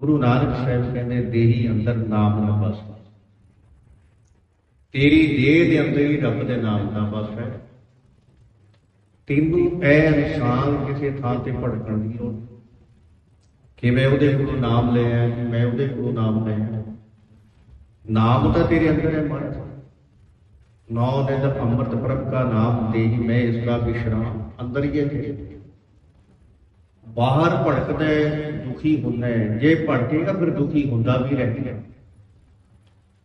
ਗੁਰੂ ਨਾਨਕ ਸਾਹਿਬ ਕਹਿੰਦੇ, ਦੇਹੀ ਅੰਦਰ ਨਾਮ ਨਾ ਬਸ। ਤੇਰੀ ਦੇਹ ਦੇ ਅੰਦਰ ਹੀ ਰੱਬ ਦੇ ਨਾਮ ਦਾ ਬਸ ਹੈ। ਤੈਨੂੰ ਐ ਇਨਸਾਨ ਕਿਸੇ ਥਾਂ ਤੇ ਭਟਕਣ ਦੀ ਲੋੜ ਕਿ ਮੈਂ ਉਹਦੇ ਕੋਲੋਂ ਨਾਮ ਲੈ ਆਇਆ ਮੈਂ ਉਹਦੇ ਕੋਲੋਂ ਨਾਮ ਲਿਆ ਨਾਮ ਤਾਂ ਤੇਰੇ ਅੰਦਰ ਹੈ ਮਹਾਰਾਜ ਨੌ ਨਿਧ ਅੰਮ੍ਰਿਤ ਪ੍ਰਭ ਕਾ ਨਾਮ ਦੇਹੀ, ਮੈਂ ਇਸ ਦਾ ਵਿਸ਼ਰਾਮ ਅੰਦਰ ਹੀ ਹੈ ਤੇਰੇ ਬਾਹਰ ਭੜਕਦਾ ਦੁਖੀ ਹੁੰਦਾ ਹੈ ਜੇ ਭਟਕੇਗਾ ਫਿਰ ਦੁਖੀ ਹੁੰਦਾ ਵੀ ਰਹੇਗਾ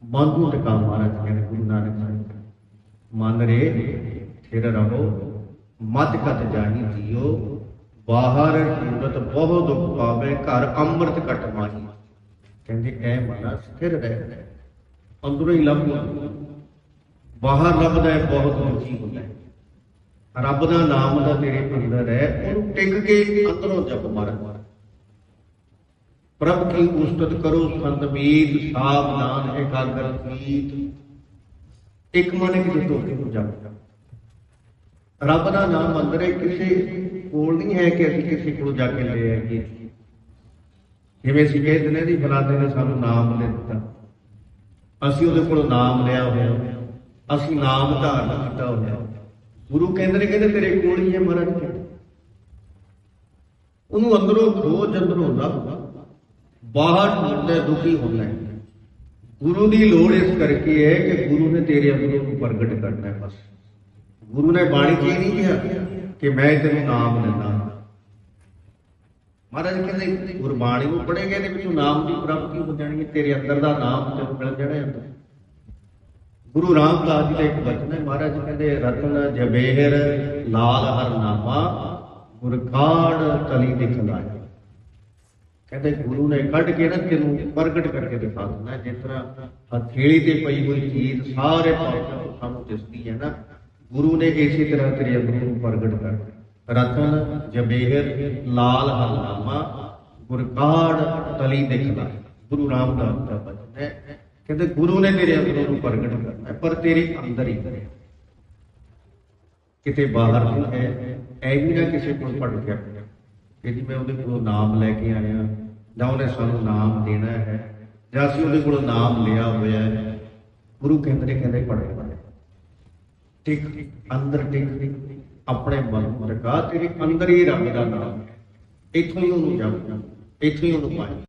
ਮਨ ਨੂੰ ਟਿਕਾ ਮਹਾਰਾਜ ਕਹਿੰਦੇ ਗੁਰੂ ਨਾਨਕ ਸਾਹਿਬ ਮਨ ਰੇ, ਥਿਰ ਰਹੋ ਮਤ ਕਤ ਜਾਣੀ ਜੀਓ, ਬਾਹਰ ਜੂਰਤ ਬਹੁਤ ਦੁਖ ਪਾਵੇ, ਘਰ ਅੰਮ੍ਰਿਤ ਕਟ ਮਾਹੀ ਕਹਿੰਦੇ, ਐ ਮਨਾ ਸਥਿਰ ਰਹਿ ਅੰਦਰੋਂ ਹੀ ਲੱਭ ਬਾਹਰ ਲੱਭਦਾ ਹੈ, ਬਹੁਤ ਦੁਖੀ ਹੁੰਦਾ ਹੈ। ਰੱਬ ਦਾ ਨਾਮ ਦਾ ਤੇਰੇ ਅੰਦਰ ਹੈ, ਉਹਨੂੰ ਟਿਕ ਕੇ ਅੰਦਰੋਂ ਜਪ ਮਾਰ। ਪ੍ਰਭ ਕੀ ਉਸਤਤ ਕਰੋ ਸੰਤ ਮੀਤ ਸਾਵਧਾਨ ਇਕਾਗਰ ਕੀਤ ਇੱਕ ਮਨ ਇੱਕ ਜਿੱਤੋ ਕੇ ਜਪ ਰੱਬ ਦਾ ਨਾਮ ਅੰਦਰ ਹੈ ਕਿਸੇ ਕੋਲ ਨਹੀਂ ਹੈ ਕਿ ਅਸੀਂ ਕਿਸੇ ਕੋਲ ਜਾ ਕੇ ਲੈ ਆਈਏ। ਜਿਵੇਂ ਅਸੀਂ ਕਹਿੰਦੇ ਨੇ ਦੀ ਫਲਾਣੇ ਨੇ ਸਾਨੂੰ ਨਾਮ ਦੇ ਦਿੱਤਾ। ਅਸੀਂ ਉਹਦੇ ਕੋਲੋਂ ਨਾਮ ਲਿਆ ਹੋਇਆ। ਅਸੀਂ ਨਾਮ ਧਾਰਨ ਕੀਤਾ ਹੋਇਆ। ਗੁਰੂ ਕਹਿੰਦੇ ਨੇ, ਕਹਿੰਦੇ ਤੇਰੇ ਕੋਲ ਹੀ ਹੈ ਮਹਾਰਾਜ ਉਹਨੂੰ ਅੰਦਰੋਂ ਖੋਜ ਅੰਦਰੋਂ ਲੱਭ ਬਾਹਰ ਹੁੰਦਾ ਦੁਖੀ ਹੁੰਦਾ ਹੈ। ਗੁਰੂ ਦੀ ਲੋੜ ਇਸ ਕਰਕੇ ਹੈ ਕਿ ਗੁਰੂ ਨੇ ਤੇਰੇ ਅੰਦਰੋਂ ਨੂੰ ਪ੍ਰਗਟ ਕਰਨਾ ਹੈ ਬਸ। ਗੁਰੂ ਨੇ ਬਾਣੀ 'ਚ ਨਹੀਂ ਕਿਹਾ ਕਿ ਮੈਂ ਤੈਨੂੰ ਨਾਮ ਦਿੰਦਾ। ਮਹਾਰਾਜ ਕਹਿੰਦੇ ਗੁਰਬਾਣੀ ਨੂੰ ਪੜ੍ਹੇ ਗਏ ਨੇ ਵਿੱਚੋਂ ਨਾਮ ਦੀ ਪ੍ਰਾਪਤੀ ਹੋ ਜਾਣੀ ਹੈ, ਤੇਰੇ ਅੰਦਰ ਦਾ ਨਾਮ ਤੈਨੂੰ ਮਿਲ ਜਾਣਾ ਗੁਰੂ ਰਾਮਦਾਸ ਜੀ ਦਾ ਇੱਕ ਵਚਨ ਹੈ, ਮਹਾਰਾਜ ਕਹਿੰਦੇ, ਰਤਨ ਜਬੇਹਰ ਲਾਲ ਹਰ ਨਾਮਾ, ਗੁਰ ਕਾੜ ਤਲੀ ਦਿਖਲਾਇਆ ਕਹਿੰਦੇ ਗੁਰੂ ਨੇ ਕੱਢ ਕੇ ਨਾ ਤੈਨੂੰ ਪ੍ਰਗਟ ਕਰਕੇ ਦਿਖਾ ਦਿੰਦਾ ਹੈ। ਜਿਸ ਤਰ੍ਹਾਂ ਹਥੇਲੀ ਤੇ ਪਈ ਹੋਈ ਚੀਜ਼ ਸਾਰੇ ਪਾਸੇ ਤੋਂ ਸਾਨੂੰ ਦਿਸਦੀ ਹੈ ਨਾ, ਗੁਰੂ ਨੇ ਇਸੇ ਤਰ੍ਹਾਂ ਤੇਰੇ ਅੰਦਰ ਨੂੰ ਪ੍ਰਗਟ ਕਰ ਰਤਨ ਜਬੇਹਰ ਲਾਲ ਹਰ ਨਾਮਾ, ਗੁਰ ਤਲੀ ਦਿਖਲਾਇਆ ਗੁਰੂ ਰਾਮਦਾਸ ਦਾ ਵਚਨ ਹੈ। ਕਹਿੰਦੇ ਗੁਰੂ ਨੇ ਤੇਰੇ ਅੰਦਰ ਨੂੰ ਪ੍ਰਗਟ ਕਰਨਾ ਪਰ ਤੇਰੇ ਅੰਦਰ ਹੀ ਕਰੇ ਕਿਤੇ ਬਾਹਰ ਨਹੀਂ ਹੈ ਐ ਵੀ ਨਾ ਕਿਸੇ ਕੋਲ ਪੜ ਕੇ ਕਿ ਮੈਂ ਉਹਦੇ ਕੋਲੋਂ ਨਾਮ ਲੈ ਕੇ ਆਇਆ, ਜਾਂ ਉਹਨੇ ਸਾਨੂੰ ਨਾਮ ਦੇਣਾ ਹੈ, ਜਾਂ ਅਸੀਂ ਉਹਦੇ ਕੋਲੋਂ ਨਾਮ ਲਿਆ ਹੋਇਆ ਹੈ। ਗੁਰੂ ਕਹਿੰਦੇ ਨੇ, ਕਹਿੰਦੇ ਪੜੇ ਪੜੇ ਟਿਕ, ਅੰਦਰ ਟਿਕ, ਆਪਣੇ ਮਨ ਨੂੰ ਤੇਰੇ ਅੰਦਰ ਹੀ ਰੱਬ ਦਾ ਨਾਮ ਹੈ। ਇੱਥੋਂ ਹੀ ਉਹਨੂੰ ਜਪ ਇੱਥੋਂ ਹੀ ਉਹਨੂੰ ਪਾਏ